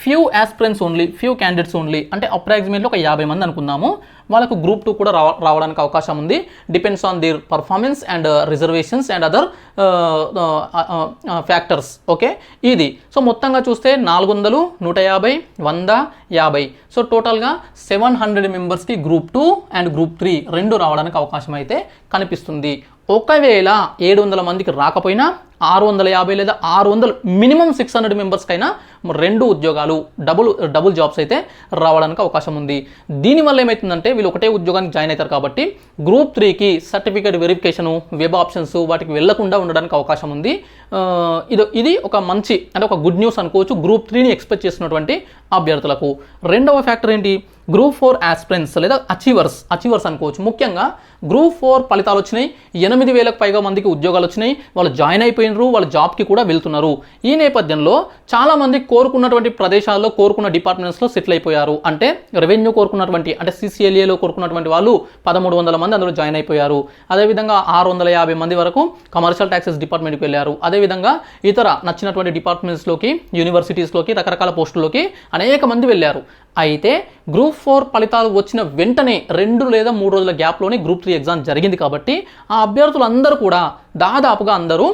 few aspirants only few candidates only అంటే అప్రాక్సిమేట్లీ ఒక యాభై మంది అనుకుందాము. వాళ్ళకు గ్రూప్ టూ కూడా రావ రావడానికి అవకాశం ఉంది. Depends on their performance and reservations and other factors okay ఇది. సో మొత్తంగా చూస్తే నాలుగు వందలు నూట యాభై వంద యాభై. సో టోటల్గా సెవెన్ హండ్రెడ్ మెంబర్స్కి group two and group three రెండు రావడానికి అవకాశం అయితే కనిపిస్తుంది. ఒకవేళ ఏడు వందల మందికి రాకపోయినా ఆరు వందల యాభై లేదా ఆరు వందలు మినిమం సిక్స్ హండ్రెడ్ మెంబర్స్కైనా రెండు ఉద్యోగాలు డబుల్ డబుల్ జాబ్స్ అయితే రావడానికి అవకాశం ఉంది. దీనివల్ల ఏమవుతుందంటే వీళ్ళు ఒకటే ఉద్యోగానికి జాయిన్ అవుతారు కాబట్టి గ్రూప్ త్రీకి సర్టిఫికేట్ వెరిఫికేషను వెబ్ ఆప్షన్స్ వాటికి వెళ్ళకుండా ఉండడానికి అవకాశం ఉంది. ఇది ఇది ఒక మంచి అంటే ఒక గుడ్ న్యూస్ అనుకోవచ్చు. గ్రూప్ త్రీని ఎక్స్పెక్ట్ చేసినటువంటి అభ్యర్థులకు. రెండవ ఫ్యాక్టర్ ఏంటి? గ్రూప్ ఫోర్ ఆస్పిరెంట్స్ లేదా అచీవర్స్ అచీవర్స్ అనుకోవచ్చు. ముఖ్యంగా గ్రూప్ ఫోర్ ఫలితాలు వచ్చినాయి. ఎనిమిది వేలకు పైగా మందికి ఉద్యోగాలు వచ్చినాయి. వాళ్ళు జాయిన్ అయిపోయినారు వాళ్ళ జాబ్కి కూడా వెళ్తున్నారు. ఈ నేపథ్యంలో చాలా మంది కోరుకున్నటువంటి ప్రదేశాల్లో కోరుకున్న డిపార్ట్మెంట్స్లో సెటిల్ అయిపోయారు. అంటే రెవెన్యూ కోరుకున్నటువంటి అంటే సిసిఎల్ఏలో కోరుకున్నటువంటి వాళ్ళు పదమూడు వందల మంది అందులో జాయిన్ అయిపోయారు. అదేవిధంగా ఆరు వందల యాభై మంది వరకు కమర్షియల్ ట్యాక్సెస్ డిపార్ట్మెంట్కి వెళ్ళారు. అదేవిధంగా ఇతర నచ్చినటువంటి డిపార్ట్మెంట్స్లోకి యూనివర్సిటీస్లోకి రకరకాల పోస్టుల్లోకి అనేక మంది వెళ్ళారు. అయితే గ్రూప్ ఫోర్ ఫలితాలు వచ్చిన వెంటనే రెండు లేదా మూడు రోజుల గ్యాప్లోనే గ్రూప్ త్రీ ఎగ్జామ్ జరిగింది కాబట్టి ఆ అభ్యర్థులందరూ కూడా దాదాపుగా అందరూ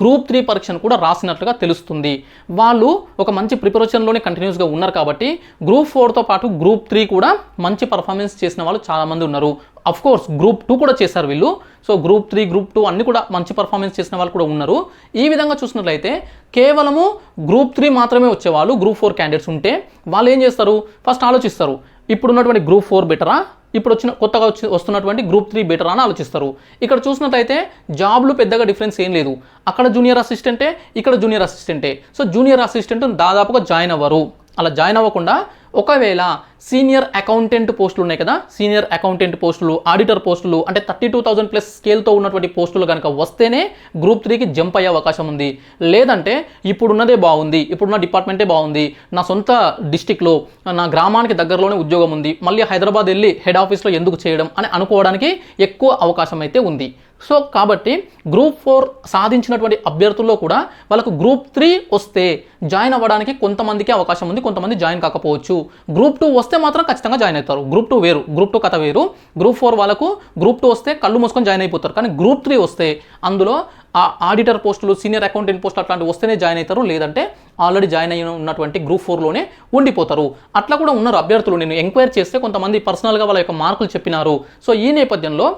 గ్రూప్ త్రీ పరీక్షను కూడా రాసినట్లుగా తెలుస్తుంది. వాళ్ళు ఒక మంచి ప్రిపరేషన్లోనే కంటిన్యూస్గా ఉన్నారు కాబట్టి గ్రూప్ ఫోర్తో పాటు గ్రూప్ త్రీ కూడా మంచి పర్ఫార్మెన్స్ చేసిన వాళ్ళు చాలామంది ఉన్నారు. అఫ్ కోర్స్ గ్రూప్ టూ కూడా చేశారు వీళ్ళు. So group three group two అన్ని కూడా మంచి పర్ఫార్మెన్స్ చేసిన వాళ్ళు కూడా ఉన్నారు. ఈ విధంగా చూసినట్లయితే కేవలము గ్రూప్ త్రీ మాత్రమే వచ్చేవాళ్ళు గ్రూప్ ఫోర్ క్యాండిడేట్స్ ఉంటే వాళ్ళు ఏం చేస్తారు? ఫస్ట్ ఆలోచిస్తారు ఇప్పుడున్నటువంటి గ్రూప్ ఫోర్ బెటరా? ఇప్పుడు వచ్చిన కొత్తగా వచ్చి వస్తున్నటువంటి గ్రూప్ త్రీ బెటర్ అని ఆలోచిస్తారు. ఇక్కడ చూసినట్లయితే జాబ్లు పెద్దగా డిఫరెన్స్ ఏం లేదు. అక్కడ జూనియర్ అసిస్టెంటే ఇక్కడ జూనియర్ అసిస్టెంటే. సో జూనియర్ అసిస్టెంట్ దాదాపుగా జాయిన్ అవ్వరు. అలా జాయిన్ అవ్వకుండా ఒకవేళ సీనియర్ అకౌంటెంట్ పోస్టులు ఉన్నాయి కదా సీనియర్ అకౌంటెంట్ పోస్టులు ఆడిటర్ పోస్టులు అంటే థర్టీ టూ థౌసండ్ ప్లస్ స్కేల్తో ఉన్నటువంటి పోస్టులు కనుక వస్తేనే గ్రూప్ త్రీకి జంప్ అయ్యే అవకాశం ఉంది. లేదంటే ఇప్పుడున్నదే బాగుంది ఇప్పుడున్న డిపార్ట్మెంటే బాగుంది నా సొంత డిస్టిక్లో నా గ్రామానికి దగ్గరలోనే ఉద్యోగం ఉంది మళ్ళీ హైదరాబాద్ వెళ్ళి హెడ్ ఆఫీస్లో ఎందుకు చేయడం అని అనుకోవడానికి ఎక్కువ అవకాశం అయితే ఉంది. సో కాబట్టి గ్రూప్ ఫోర్ సాధించినటువంటి అభ్యర్థుల్లో కూడా వాళ్ళకు గ్రూప్ త్రీ వస్తే జాయిన్ అవ్వడానికి కొంతమందికి అవకాశం ఉంది కొంతమంది జాయిన్ కాకపోవచ్చు. గ్రూప్ టూ వస్తే మాత్రం ఖచ్చితంగా జాయిన్ అవుతారు. గ్రూప్ టూ వేరు గ్రూప్ టూ కథ వేరు. గ్రూప్ ఫోర్ వాళ్ళకు గ్రూప్ టూ వస్తే కళ్ళు మూసుకొని జాయిన్ అయిపోతారు. కానీ గ్రూప్ త్రీ వస్తే అందులో ఆ ఆడిటర్ పోస్టులు సీనియర్ అకౌంటెంట్ పోస్టులు అట్లాంటివి వస్తేనే జాయిన్ అవుతారు. లేదంటే ఆల్రెడీ జాయిన్ అయిన ఉన్నటువంటి గ్రూప్ ఫోర్లోనే ఉండిపోతారు. అట్లా కూడా ఉన్నారు అభ్యర్థులు. నేను ఎంక్వైరీ చేస్తే కొంతమంది పర్సనల్గా వాళ్ళ యొక్క మార్కులు చెప్పినారు. సో ఈ నేపథ్యంలో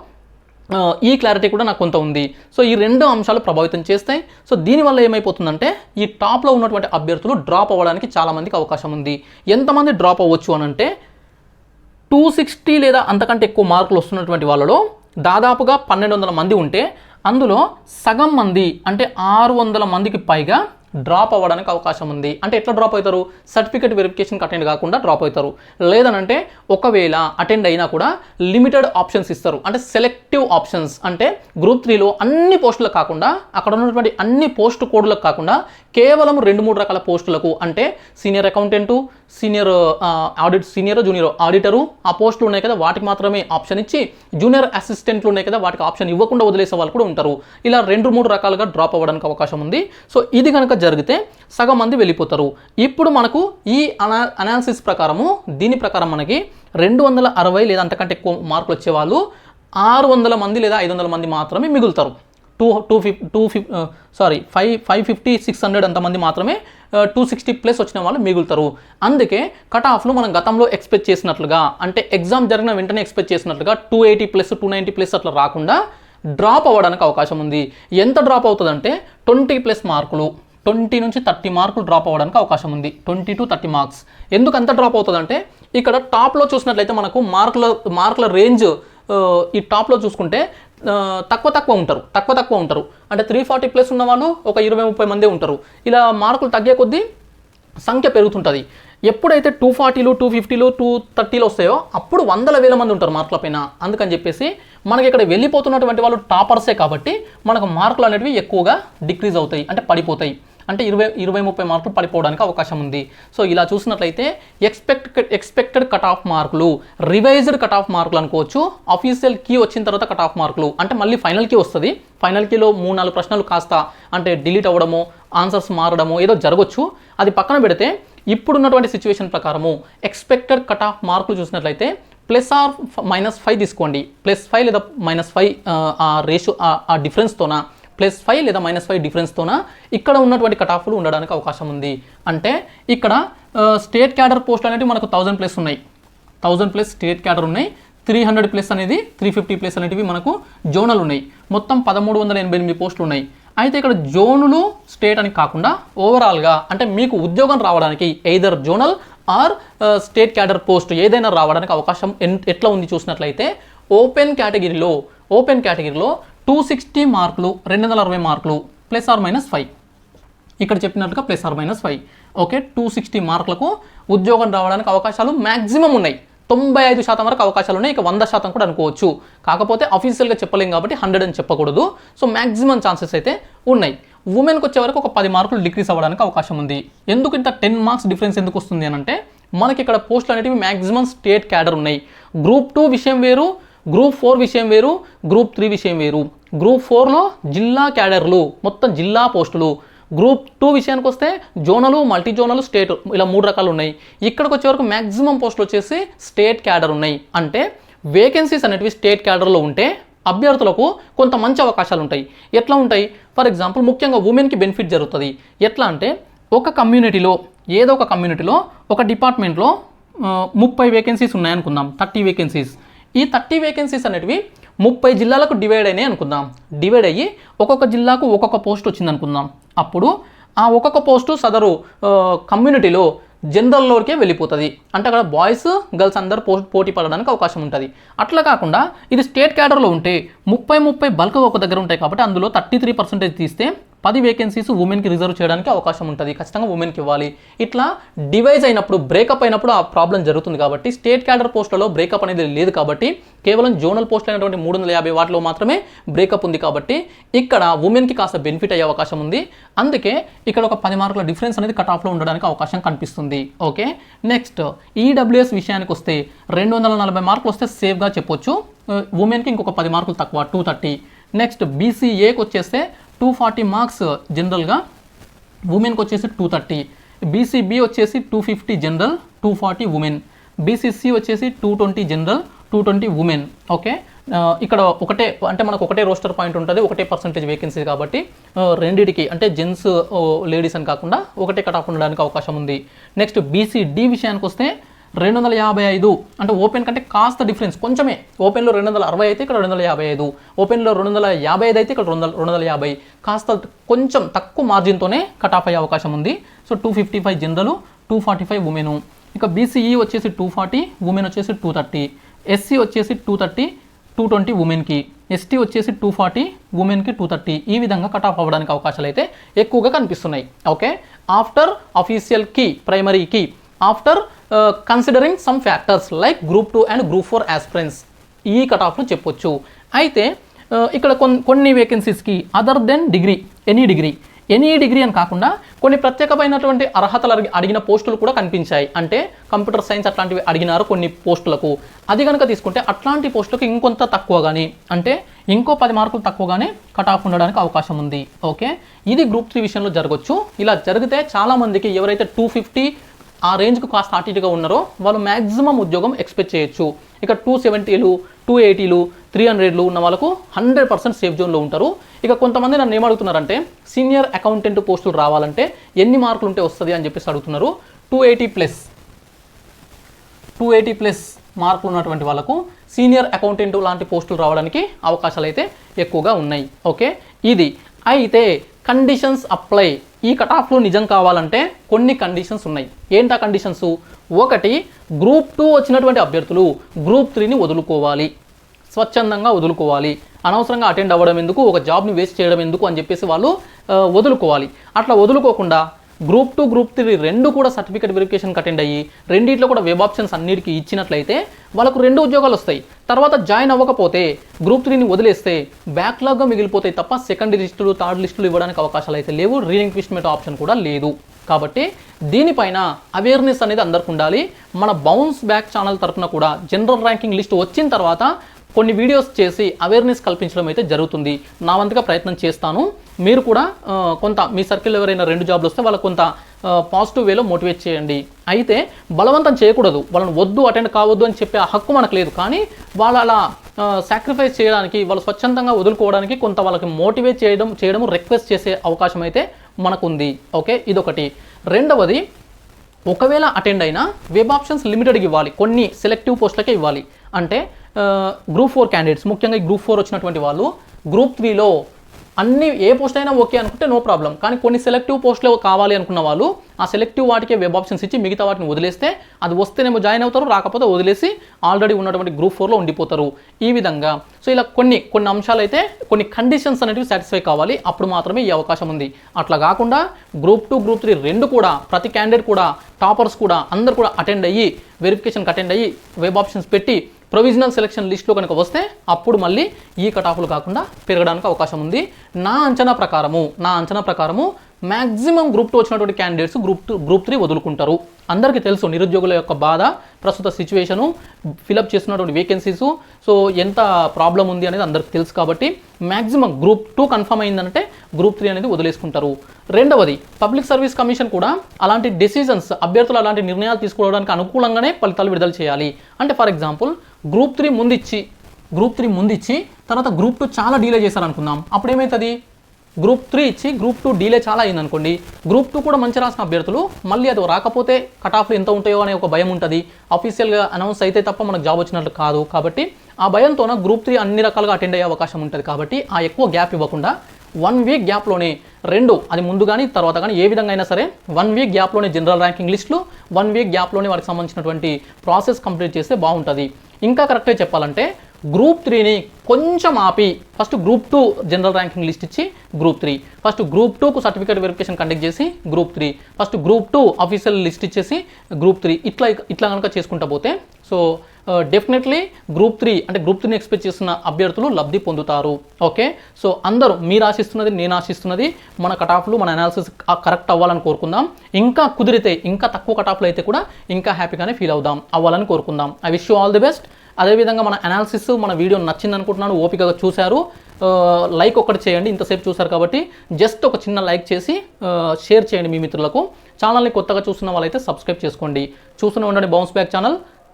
ఈ క్లారిటీ కూడా నాకు కొంత ఉంది. సో ఈ రెండు అంశాలు ప్రభావితం చేస్తాయి సో దీనివల్ల ఏమైపోతుందంటే ఈ టాప్లో ఉన్నటువంటి అభ్యర్థులు డ్రాప్ అవ్వడానికి చాలామందికి అవకాశం ఉంది. ఎంతమంది డ్రాప్ అవ్వచ్చు అని అంటే టూ సిక్స్టీ లేదా అంతకంటే ఎక్కువ మార్కులు వస్తున్నటువంటి వాళ్ళలో దాదాపుగా పన్నెండు వందల మంది ఉంటే అందులో సగం మంది అంటే ఆరు వందల మందికి పైగా డ్రాప్ అవ్వడానికి అవకాశం ఉంది. అంటే ఎట్లా డ్రాప్ అవుతారు? సర్టిఫికేట్ వెరిఫికేషన్కి అటెండ్ కాకుండా డ్రాప్ అవుతారు. లేదనంటే ఒకవేళ అటెండ్ అయినా కూడా లిమిటెడ్ ఆప్షన్స్ ఇస్తారు. అంటే సెలెక్టివ్ ఆప్షన్స్ అంటే గ్రూప్ త్రీలో అన్ని పోస్టులకు కాకుండా అక్కడ ఉన్నటువంటి అన్ని పోస్ట్ కోడ్లకు కాకుండా కేవలం రెండు మూడు రకాల పోస్టులకు అంటే senior accountant senior audit senior junior auditor ఆ పోస్టులు ఉన్నాయి కదా వాటికి మాత్రమే ఆప్షన్ ఇచ్చి జూనియర్ అసిస్టెంట్లు ఉన్నాయి కదా వాటికి ఆప్షన్ ఇవ్వకుండా వదిలేసే వాళ్ళు కూడా ఉంటారు. ఇలా రెండు మూడు రకాలుగా డ్రాప్ అవ్వడానికి అవకాశం ఉంది. సో ఇది కనుక జరిగితే సగం మంది వెళ్ళిపోతారు. ఇప్పుడు మనకు ఈ అనా అనాలిసిస్ ప్రకారము దీని ప్రకారం మనకి రెండు వందల అరవై లేదా అంతకంటే ఎక్కువ మార్కులు వచ్చేవాళ్ళు ఆరు వందల మంది లేదా ఐదు వందల మంది మాత్రమే మిగులుతారు. Two two fif two fif sorry five five fifty six hundred అంతమంది మాత్రమే టూ సిక్స్టీ ప్లస్ వచ్చిన వాళ్ళు మిగులుతారు. అందుకే కట్ ఆఫ్లు మనం గతంలో ఎక్స్పెక్ట్ చేసినట్లుగా అంటే ఎగ్జామ్ జరిగిన వెంటనే ఎక్స్పెక్ట్ చేసినట్లుగా two eighty plus two ninety plus అట్లా రాకుండా డ్రాప్ అవ్వడానికి అవకాశం ఉంది. ఎంత డ్రాప్ అవుతుందంటే ట్వంటీ ప్లస్ మార్కులు ట్వంటీ నుంచి థర్టీ మార్కులు డ్రాప్ అవ్వడానికి అవకాశం ఉంది. ట్వంటీ టు థర్టీ మార్క్స్ ఎందుకు అంత డ్రాప్ అవుతుందంటే ఇక్కడ టాప్లో చూసినట్లయితే మనకు మార్కుల మార్కుల రేంజ్ ఈ టాప్లో చూసుకుంటే తక్కువ తక్కువ ఉంటారు తక్కువ తక్కువ ఉంటారు. అంటే త్రీ ఫార్టీ ప్లస్ ఉన్న వాళ్ళు ఒక ఇరవై ముప్పై మందే ఉంటారు. ఇలా మార్కులు తగ్గే కొద్దీ సంఖ్య పెరుగుతుంటుంది. ఎప్పుడైతే టూ ఫార్టీలు టూ ఫిఫ్టీలు టూ థర్టీలు వస్తాయో అప్పుడు వందల వేల మంది ఉంటారు మార్కుల పైన. అందుకని చెప్పేసి మనకి ఇక్కడ వెళ్ళిపోతున్నటువంటి వాళ్ళు టాపర్సే కాబట్టి మనకు మార్కులు అనేటివి ఎక్కువగా డిక్రీజ్ అవుతాయి అంటే పడిపోతాయి. అంటే ఇరవై ఇరవై ముప్పై మార్కులు పడిపోవడానికి అవకాశం ఉంది. సో ఇలా చూసినట్లయితే ఎక్స్పెక్ట్ ఎక్స్పెక్టెడ్ కట్ ఆఫ్ మార్కులు రివైజ్డ్ కట్ ఆఫ్ మార్కులు అనుకోవచ్చు అఫీషియల్ కీ వచ్చిన తర్వాత కట్ ఆఫ్ మార్కులు అంటే మళ్ళీ ఫైనల్ కీ వస్తుంది. ఫైనల్ కీలో మూడు నాలుగు ప్రశ్నలు కాస్త అంటే డిలీట్ అవ్వడము ఆన్సర్స్ మారడము ఏదో జరగవచ్చు అది పక్కన పెడితే ఇప్పుడున్నటువంటి సిచ్యువేషన్ ప్రకారము ఎక్స్పెక్టెడ్ కట్ ఆఫ్ మార్కులు చూసినట్లయితే ప్లస్ ఆర్ మైనస్ ఫైవ్ తీసుకోండి. ప్లస్ ఫైవ్ లేదా మైనస్ ఫైవ్ ఆ రేషియో ఆ డిఫరెన్స్తోనా ప్లస్ ఫైవ్ లేదా మైనస్ ఫైవ్ డిఫరెన్స్తోన ఇక్కడ ఉన్నటువంటి కట్ ఆఫ్లు ఉండడానికి అవకాశం ఉంది. అంటే ఇక్కడ స్టేట్ క్యాడర్ పోస్ట్ అనేవి మనకు థౌజండ్ ప్లస్ ఉన్నాయి. థౌజండ్ ప్లస్ స్టేట్ క్యాడర్ ఉన్నాయి. త్రీ హండ్రెడ్ ప్లస్ అనేది త్రీ ఫిఫ్టీ ప్లస్ అనేటివి మనకు జోనల్ ఉన్నాయి. మొత్తం పదమూడు వందల ఎనభై ఎనిమిది పోస్టులు ఉన్నాయి. అయితే ఇక్కడ జోనులు స్టేట్ అని కాకుండా ఓవరాల్గా అంటే మీకు ఉద్యోగం రావడానికి either zonal or state cadre post ఏదైనా రావడానికి అవకాశం ఎన్- ఎట్లా ఉంది చూసినట్లయితే ఓపెన్ కేటగిరీలో ఓపెన్ కేటగిరీలో టూ సిక్స్టీ మార్కులు రెండు వందల అరవై మార్కులు ప్లస్ ఆర్ మైనస్ ఫైవ్. ఇక్కడ చెప్పినట్టుగా plus or minus five. Okay two sixty మార్కులకు ఉద్యోగం రావడానికి అవకాశాలు మ్యాక్సిమం ఉన్నాయి. తొంభై ఐదు శాతం వరకు అవకాశాలు ఉన్నాయి. ఇక వంద శాతం కూడా అనుకోవచ్చు. కాకపోతే అఫీషియల్గా చెప్పలేం కాబట్టి హండ్రెడ్ అని చెప్పకూడదు. సో మ్యాక్సిమం ఛాన్సెస్ అయితే ఉన్నాయి. ఉమెన్కి వచ్చే వరకు ఒక పది మార్కులు డిక్రీస్ అవ్వడానికి అవకాశం ఉంది. ఎందుకు ఇంత టెన్ మార్క్స్ డిఫరెన్స్ ఎందుకు వస్తుంది అని అంటే మనకి ఇక్కడ పోస్టులు అనేటివి మ్యాక్సిమం స్టేట్ క్యాడర్ ఉన్నాయి. గ్రూప్ టూ విషయం వేరు గ్రూప్ ఫోర్ విషయం వేరు గ్రూప్ త్రీ విషయం వేరు. గ్రూప్ ఫోర్లో జిల్లా క్యాడర్లు మొత్తం జిల్లా పోస్టులు. గ్రూప్ టూ విషయానికి వస్తే జోనలు మల్టీ జోనలు స్టేట్ ఇలా మూడు రకాలు ఉన్నాయి. ఇక్కడికి వచ్చే వరకు మ్యాక్సిమం పోస్టులు వచ్చేసి స్టేట్ క్యాడర్ ఉన్నాయి. అంటే వేకెన్సీస్ అనేటివి స్టేట్ క్యాడర్లో ఉంటే అభ్యర్థులకు కొంత మంచి అవకాశాలు ఉంటాయి. ఎట్లా ఉంటాయి? ఫర్ ఎగ్జాంపుల్ ముఖ్యంగా ఉమెన్కి బెనిఫిట్ జరుగుతుంది. ఎట్లా అంటే ఒక కమ్యూనిటీలో ఏదో ఒక కమ్యూనిటీలో ఒక డిపార్ట్మెంట్లో ముప్పై వేకెన్సీస్ ఉన్నాయనుకుందాం థర్టీ వేకెన్సీస్. ఈ థర్టీ వేకెన్సీస్ అనేటివి ముప్పై జిల్లాలకు డివైడ్ అయినాయి అనుకుందాం. డివైడ్ అయ్యి ఒక్కొక్క జిల్లాకు ఒక్కొక్క పోస్ట్ వచ్చింది అనుకుందాం. అప్పుడు ఆ ఒక్కొక్క పోస్టు సదరు కమ్యూనిటీలో జనరల్లోకే వెళ్ళిపోతుంది. అంటే అక్కడ బాయ్స్ గర్ల్స్ అందరు పోస్ట్ పోటీ పడడానికి అవకాశం ఉంటుంది. అట్లా కాకుండా ఇది స్టేట్ క్యాడర్లో ఉంటే ముప్పై ముప్పై బల్క్ ఒక దగ్గర ఉంటాయి కాబట్టి అందులో థర్టీ త్రీ పర్సెంటేజ్ తీస్తే పది వేకెన్సీస్ ఉమెన్కి రిజర్వ్ చేయడానికి అవకాశం ఉంటుంది. ఖచ్చితంగా ఉమెన్కి ఇవ్వాలి. ఇట్లా డివైజ్ అయినప్పుడు బ్రేకప్ అయినప్పుడు ఆ ప్రాబ్లం జరుగుతుంది కాబట్టి స్టేట్ క్యాడర్ పోస్టులలో బ్రేకప్ అనేది లేదు కాబట్టి కేవలం జోనల్ పోస్ట్ అయినటువంటి మూడు వందల యాభై వాటిలో మాత్రమే బ్రేకప్ ఉంది కాబట్టి ఇక్కడ ఉమెన్కి కాస్త బెనిఫిట్ అయ్యే అవకాశం ఉంది. అందుకే ఇక్కడ ఒక పది మార్కుల డిఫరెన్స్ అనేది కట్ ఆఫ్లో ఉండడానికి అవకాశం కనిపిస్తుంది. ఓకే? నెక్స్ట్ ఈడబ్ల్యూఎస్ విషయానికి వస్తే రెండు వందల నలభై మార్కులు వస్తే సేఫ్గా చెప్పొచ్చు. Uh, ఉమెన్కి ఇంకొక పది మార్కులు తక్కువ టూ థర్టీ నెక్స్ట్ బీసీఏకి వచ్చేస్తే టూ ఫార్టీ మార్క్స్ జనరల్గా ఉమెన్కి వచ్చేసి టూ థర్టీ బీసీబీ వచ్చేసి two fifty general two forty women BCC వచ్చేసి two twenty general two twenty women okay ఇక్కడ ఒకటే అంటే మనకు ఒకటే రోస్టర్ పాయింట్ ఉంటుంది ఒకటే పర్సంటేజ్ వేకెన్సీ కాబట్టి రెండింటికి రెండిటికి అంటే జెంట్స్ లేడీస్ uh, అని కాకుండా ఒకటే కట్ ఆఫ్ ఉండడానికి అవకాశం ఉంది. నెక్స్ట్ బీసీ డి విషయానికి వస్తే రెండు వందల యాభై ఐదు. అంటే ఓపెన్ కంటే కాస్త డిఫరెన్స్. కొంచెమే. ఓపెన్లో రెండు వందల అరవై అయితే ఇక్కడ రెండు వందల యాభై ఐదు. ఓపెన్లో రెండు వందల యాభై ఐదు అయితే ఇక్కడ రెండు వందల రెండు వందల యాభై. కాస్త కొంచెం తక్కువ మార్జిన్తోనే కట్ ఆఫ్ అయ్యే అవకాశం ఉంది. So two fifty five general two forty five women. ఇక బీసీఈ వచ్చేసి టూ ఫార్టీ ఉమెన్ వచ్చేసి టూ థర్టీ. ఎస్సీ వచ్చేసి టూ థర్టీ టూ ట్వంటీ ఉమెన్కి. ఎస్టీ వచ్చేసి టూ ఫార్టీ ఉమెన్కి టూ థర్టీ. ఈ విధంగా కట్ ఆఫ్ అవ్వడానికి అవకాశాలు అయితే ఎక్కువగా కనిపిస్తున్నాయి. Okay? After official key primary key. After considering some factors like group two and group four aspirants ఈ కట్ ఆఫ్ను చెప్పొచ్చు. అయితే ఇక్కడ కొన్ని కొన్ని వేకెన్సీస్కి other than degree any degree any degree అని కాకుండా కొన్ని ప్రత్యేకమైనటువంటి అర్హతలు అడిగిన పోస్టులు కూడా కనిపించాయి. అంటే కంప్యూటర్ సైన్స్ అట్లాంటివి అడిగినారు కొన్ని పోస్టులకు. అది కనుక తీసుకుంటే అట్లాంటి పోస్టులకు ఇంకొంత తక్కువ కానీ అంటే ఇంకో పది మార్కులు తక్కువగానే కట్ ఆఫ్ ఉండడానికి అవకాశం ఉంది. ఓకే? ఇది గ్రూప్ త్రీ విషయంలో జరగచ్చు. ఇలా జరిగితే చాలామందికి ఎవరైతే టూ ఫిఫ్టీ ఆ రేంజ్కి కాస్త అటు ఇటుగా ఉన్నారో వాళ్ళు మ్యాక్సిమం ఉద్యోగం ఎక్స్పెక్ట్ చేయొచ్చు. ఇక టూ సెవెంటీలు టూ ఎయిటీలు త్రీ హండ్రెడ్లు ఉన్న వాళ్ళకు హండ్రెడ్ పర్సెంట్ సేఫ్ జోన్లో ఉంటారు. ఇక కొంతమంది నన్ను ఏమడుగుతున్నారంటే సీనియర్ అకౌంటెంట్ పోస్టులు రావాలంటే ఎన్ని మార్కులు ఉంటే వస్తుంది అని చెప్పేసి అడుగుతున్నారు. Two eighty plus two eighty plus మార్కులు ఉన్నటువంటి వాళ్ళకు సీనియర్ అకౌంటెంట్ లాంటి పోస్టులు రావడానికి అవకాశాలు అయితే ఎక్కువగా ఉన్నాయి. ఓకే? ఇది. అయితే కండిషన్స్ అప్లై ఈ కట్ నిజం కావాలంటే కొన్ని కండిషన్స్ ఉన్నాయి. ఏంటా కండిషన్స్ ఒకటి గ్రూప్ టూ వచ్చినటువంటి అభ్యర్థులు గ్రూప్ త్రీని వదులుకోవాలి. స్వచ్ఛందంగా వదులుకోవాలి. అనవసరంగా అటెండ్ అవ్వడం ఎందుకు? ఒక జాబ్ని వేస్ట్ చేయడం ఎందుకు? అని చెప్పేసి వాళ్ళు వదులుకోవాలి. అట్లా వదులుకోకుండా గ్రూప్ టూ గ్రూప్ త్రీ రెండు కూడా సర్టిఫికేట్ వెరిఫికేషన్కి అటెండ్ అయ్యి రెండిట్లో కూడా వెబ్ ఆప్షన్స్ అన్నిటికీ ఇచ్చినట్లయితే వాళ్ళకు రెండు ఉద్యోగాలు వస్తాయి. తర్వాత జాయిన్ అవ్వకపోతే గ్రూప్ త్రీని వదిలేస్తే బ్యాక్లాగ్గా మిగిలిపోతాయి తప్ప సెకండ్ లిస్టులు థర్డ్ లిస్టులు ఇవ్వడానికి అవకాశాలు అయితే లేవు రీఇంక్విష్మెంట్ ఆప్షన్ కూడా లేదు. కాబట్టి దీనిపైన అవేర్నెస్ అనేది అందరికి ఉండాలి. మన బౌన్స్ బ్యాక్ ఛానల్ తరపున కూడా జనరల్ ర్యాంకింగ్ లిస్ట్ వచ్చిన తర్వాత కొన్ని వీడియోస్ చేసి అవేర్నెస్ కల్పించడం అయితే జరుగుతుంది. నా వంతుగా ప్రయత్నం చేస్తాను. మీరు కూడా కొంత మీ సర్కిల్ ఎవరైనా రెండు జాబ్లు వస్తే వాళ్ళకు కొంత పాజిటివ్ వేలో మోటివేట్ చేయండి. అయితే బలవంతం చేయకూడదు. వాళ్ళని వద్దు అటెండ్ కావద్దు అని చెప్పే ఆ హక్కు మనకు లేదు. కానీ వాళ్ళు అలా సాక్రిఫైస్ చేయడానికి వాళ్ళు స్వచ్ఛందంగా వదులుకోవడానికి కొంత వాళ్ళకి మోటివేట్ చేయడం చేయడం రిక్వెస్ట్ చేసే అవకాశం అయితే మనకుంది. ఓకే? ఇదొకటి. రెండవది ఒకవేళ అటెండ్ అయినా వెబ్ ఆప్షన్స్ లిమిటెడ్కి ఇవ్వాలి. కొన్ని సెలెక్టివ్ పోస్టులకే ఇవ్వాలి. అంటే గ్రూప్ ఫోర్ క్యాండిడేట్స్ ముఖ్యంగా గ్రూప్ ఫోర్ వచ్చినటువంటి వాళ్ళు గ్రూప్ త్రీలో అన్ని ఏ పోస్ట్ అయినా ఓకే అనుకుంటే నో ప్రాబ్లం. కానీ కొన్ని సెలెక్టివ్ పోస్టులు కావాలి అనుకున్న వాళ్ళు ఆ సెలెక్టివ్ వాటికే వెబ్ ఆప్షన్స్ ఇచ్చి మిగతా వాటిని వదిలేస్తే అది వస్తేనేమో జాయిన్ అవుతారు రాకపోతే వదిలేసి ఆల్రెడీ ఉన్నటువంటి గ్రూప్ ఫోర్లో ఉండిపోతారు. ఈ విధంగా. సో ఇలా కొన్ని కొన్ని అంశాలు అయితే కొన్ని కండిషన్స్ అనేటివి సాటిస్ఫై కావాలి. అప్పుడు మాత్రమే ఈ అవకాశం ఉంది. అట్లా కాకుండా గ్రూప్ టూ గ్రూప్ త్రీ రెండు కూడా ప్రతి క్యాండిడేట్ కూడా టాపర్స్ కూడా అందరు కూడా అటెండ్ అయ్యి వెరిఫికేషన్కి అటెండ్ అయ్యి వెబ్ ఆప్షన్స్ పెట్టి ప్రొవిజనల్ సెలక్షన్ లిస్ట్లో కనుక వస్తే అప్పుడు మళ్ళీ ఈ కటాఫ్లు కాకుండా పెరగడానికి అవకాశం ఉంది. నా అంచనా ప్రకారము నా అంచనా ప్రకారము మ్యాక్సిమం గ్రూప్ టూ వచ్చినటువంటి candidates group two group three వదులుకుంటారు. అందరికీ తెలుసు నిరుద్యోగుల యొక్క బాధ ప్రస్తుత సిచ్యువేషను ఫిలప్ చేస్తున్నటువంటి వేకెన్సీస్ సో ఎంత ప్రాబ్లం ఉంది అనేది అందరికీ తెలుసు కాబట్టి మ్యాక్సిమం గ్రూప్ టూ కన్ఫర్మ్ అయిందంటే గ్రూప్ త్రీ అనేది వదిలేసుకుంటారు. రెండవది పబ్లిక్ సర్వీస్ కమిషన్ కూడా అలాంటి డెసిజన్స్ అభ్యర్థులు అలాంటి నిర్ణయాలు తీసుకోవడానికి అనుకూలంగానే ఫలితాలు విడుదల చేయాలి. అంటే ఫర్ ఎగ్జాంపుల్ గ్రూప్ త్రీ ముందిచ్చి గ్రూప్ త్రీ ముందిచ్చి తర్వాత గ్రూప్ టూ చాలా డీలే చేశారనుకుందాం. అప్పుడు ఏమవుతుంది గ్రూప్ త్రీ ఇచ్చి గ్రూప్ టూ డీలే చాలా అయింది అనుకోండి గ్రూప్ టూ కూడా మంచి రాసిన అభ్యర్థులు మళ్ళీ అది రాకపోతే కట్ ఆఫ్లు ఎంత ఉంటాయో అనే ఒక భయం ఉంటుంది. అఫీషియల్గా అనౌన్స్ అయితే తప్ప మనకు జాబ్ వచ్చినట్లు కాదు. కాబట్టి ఆ భయంతోన గ్రూప్ త్రీ అన్ని రకాలుగా అటెండ్ అయ్యే అవకాశం ఉంటుంది. కాబట్టి ఆ ఎక్కువ గ్యాప్ ఇవ్వకుండా వన్ వీక్ గ్యాప్లోనే రెండు అది ముందు కానీ తర్వాత కానీ ఏ విధంగా అయినా సరే వన్ వీక్ గ్యాప్లోనే జనరల్ ర్యాంకింగ్ లిస్టులు వన్ వీక్ గ్యాప్లోనే వారికి సంబంధించినటువంటి ప్రాసెస్ కంప్లీట్ చేస్తే బాగుంటుంది. ఇంకా కరెక్ట్గా చెప్పాలంటే గ్రూప్ త్రీని కొంచెం ఆపి first group two general ranking list ఇచ్చి గ్రూప్ త్రీ ఫస్ట్ గ్రూప్ టూకు సర్టిఫికేట్ వెరిఫికేషన్ కండక్ట్ చేసి group three first group two official list ఇచ్చేసి గ్రూప్ త్రీ ఇట్లా ఇట్లా కనుక చేసుకుంటా పోతే సో డెఫినెట్లీ గ్రూప్ త్రీ అంటే గ్రూప్ త్రీని ఎక్స్పెక్ట్ చేస్తున్న అభ్యర్థులు లబ్ధి పొందుతారు. ఓకే? సో అందరూ మీరు ఆశిస్తున్నది నేను ఆశిస్తున్నది మన కటాఫ్లు మన అనాలిసిస్ కరెక్ట్ అవ్వాలని కోరుకుందాం. ఇంకా కుదిరితే ఇంకా తక్కువ కటాఫ్లు అయితే కూడా ఇంకా హ్యాపీగానే ఫీల్ అవుదాం అవ్వాలని కోరుకుందాం. I wish you all the best అదేవిధంగా మన అనాలిసిస్ మన వీడియో నచ్చింది అనుకుంటున్నాను ఓపికగా చూశారు. లైక్ ఒకటి చేయండి ఇంతసేపు చూశారు కాబట్టి జస్ట్ ఒక చిన్న లైక్ చేసి షేర్ చేయండి మీ మిత్రులకు. ఛానల్ని కొత్తగా చూస్తున్న వాళ్ళైతే సబ్స్క్రైబ్ చేసుకోండి. చూస్తూనే ఉండండి bounce back channel